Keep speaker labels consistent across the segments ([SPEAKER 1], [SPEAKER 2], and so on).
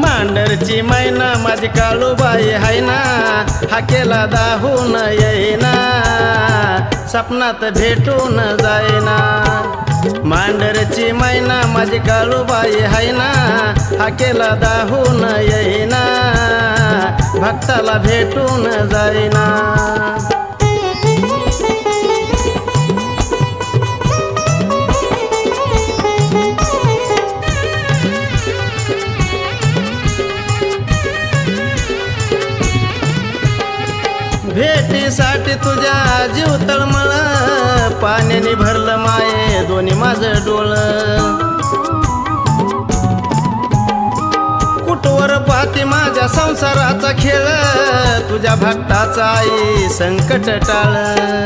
[SPEAKER 1] मांडरची मैना माझी काळूबाई हाय ना हा केला दाहून येईना सपनात भेटून जाईना. मांडरची मैना माझी काळूबाई हाय ना हा केला दाहून येईना भक्ताला भेटून जाईना. भेटीसाठी तुझ्या जीव तळमळ पाण्याने भरलं माये दोन्ही माझं डोळ. कुटवर पाहते माझ्या संसाराचा खेळ? तुझ्या भक्ताचा आई संकट टाळ.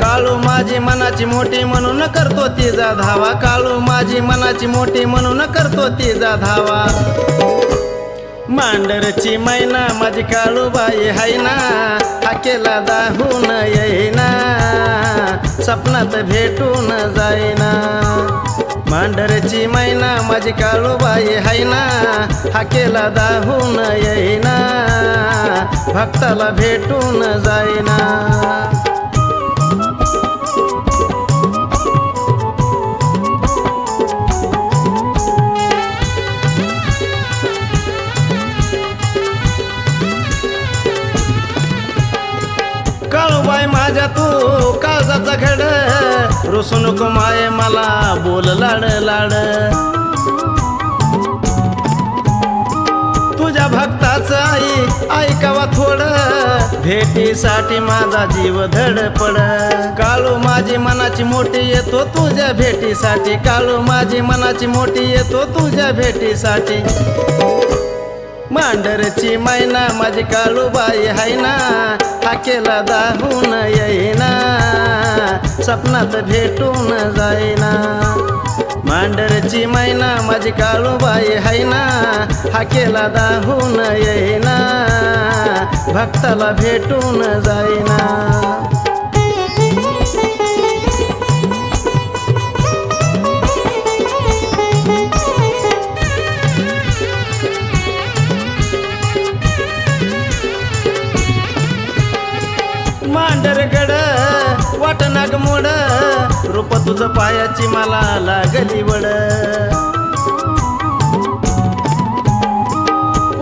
[SPEAKER 1] काळू माझी मनाची मोठी म्हणून करतो तिचा धावा. काळू माझी मनाची मोठी म्हणून करतो तिचा धावा. मांडरची मैना माझी काळूबाई हाय ना हा केला दाहून येईना सपनात भेटून जाईना. मांडरची मैना माझी काळूबाई हाय ना हा केला दाहून येईना भक्ताला भेटून जाईना. रुसू नको माये मला बोल लाड लाड. तुझ्या भक्ताचं आई ऐकावा थोडं. भेटीसाठी माझा जीव धडपड. काळू माझी मनाची मोठी येतो तुझ्या भेटीसाठी. काळू माझी मनाची मोठी येतो तुझ्या भेटीसाठी. मांडरची मैना माझी काळूबाई हाय ना. हा केला दाहून येई. स्वप्नात भेटून जाईना. मांडरची मैना माझी काळूबाई हैना ना हा केला दाहून येईना. भक्ताला भेटून जाईना. मांडरगड वाटनाग मोड. रूप तुझ पायाची मला लागली वड.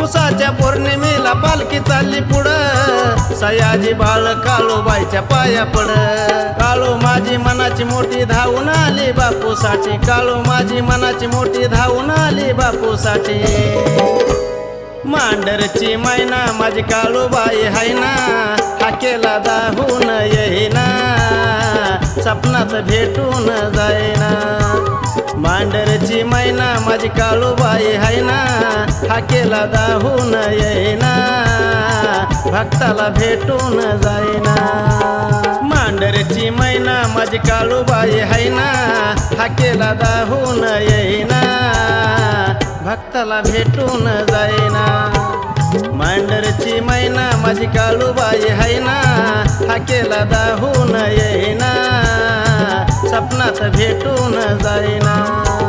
[SPEAKER 1] उसाच्या पौर्णिमेला पालखी चालली पुढं. सयाजी बाळ काळोबाईच्या पाया पड. काळो माझी मनाची मोठी धावून आली बापूसाठी. काळो माझी मनाची मोठी धावून आली बापूसाठी. मांडरची मैना माझी काळूबाई हाय ना हा केला दाहून सपनात भेटून जाईना मांडरची मैना माझी काळूबाई हाय ना हा केला दाहून येईना. भक्ताला भेटून जाईना मांडरची मैना माझी काळूबाई हाय ना हा केला दाहून येईना. भक्ताला भेटून जाईना मांडरची मैना माझी काळूबाई हाय ना हा केला दाहून येईना. सपनात भेटून जाईना.